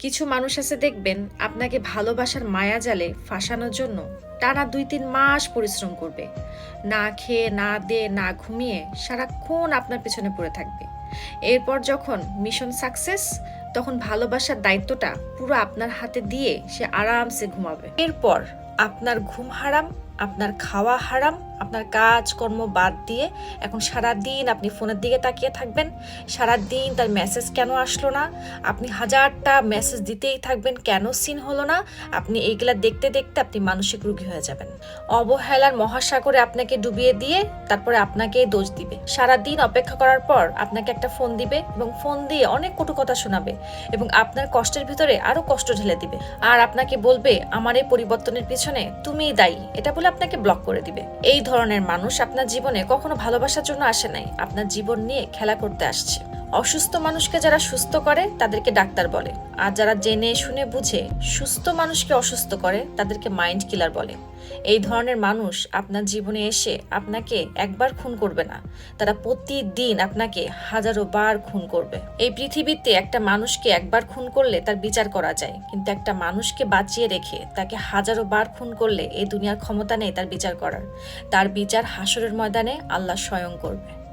কিছু মানুষ আছে দেখবেন আপনাকে ভালোবাসার মায়া জালে ফাঁসানোর জন্য টানা দুই তিন মাস পরিশ্রম করবে। না খেয়ে, না দে না ঘুমিয়ে সারাক্ষণ আপনার পেছনে পড়ে থাকবে। এরপর যখন মিশন সাকসেস, তখন ভালোবাসার দায়িত্বটা পুরো আপনার হাতে দিয়ে সে আরামসে ঘুমাবে। এরপর আপনার ঘুম হারাম আপনার খাওয়া হারাম, আপনার কাজকর্ম বাদ দিয়ে এখন সারা দিন আপনি ফোনের দিকে তাকিয়ে থাকবেন। সারা দিন তার মেসেজ কেন আসলো না? আপনি হাজারটা মেসেজ দিতেই থাকবেন, কেন সিন হলো না? আপনি এইগুলা দেখতে দেখতে আপনি মানসিক রোগী হয়ে যাবেন। অবহেলার মহাসাগরে আপনাকে ডুবিয়ে দিয়ে তারপরে আপনাকে দোষ দিবে। সারা দিন অপেক্ষা করার পর আপনাকে একটা ফোন দিবে এবং ফোন দিয়ে অনেক কটু কথা শোনাবে এবং আপনার কষ্টের ভিতরে আরও কষ্ট ঢেলে দিবে। আর আপনাকে বলবে, আমার এই পরিবর্তনের পিছনে তুমিই দায়ী। এটা আপনাকে ব্লক করে দিবে। এই ধরনের মানুষ আপনার জীবনে কখনো ভালোবাসার জন্য আসে নাই। আপনার জীবন নিয়ে খেলা করতে আসছে। অসুস্থ মানুষকে যারা সুস্থ করে, তাদেরকে ডাক্তার বলে। আর যারা জেনে শুনে বুঝে সুস্থ মানুষকে অসুস্থ করে, তাদেরকে মাইন্ড কিলার বলে। এই ধরনের মানুষ আপনার জীবনে এসে আপনাকে একবার খুন করবে না। তারা প্রতিদিন আপনাকে হাজারো বার খুন করবে। এই পৃথিবীতে একটা মানুষকে একবার খুন করলে তার বিচার করা যায়, কিন্তু একটা মানুষকে বাঁচিয়ে রেখে তাকে হাজারো বার খুন করলে এই দুনিয়ার ক্ষমতা নেই তার বিচার করার। তার বিচার হাসরের ময়দানে আল্লাহ স্বয়ং করবে।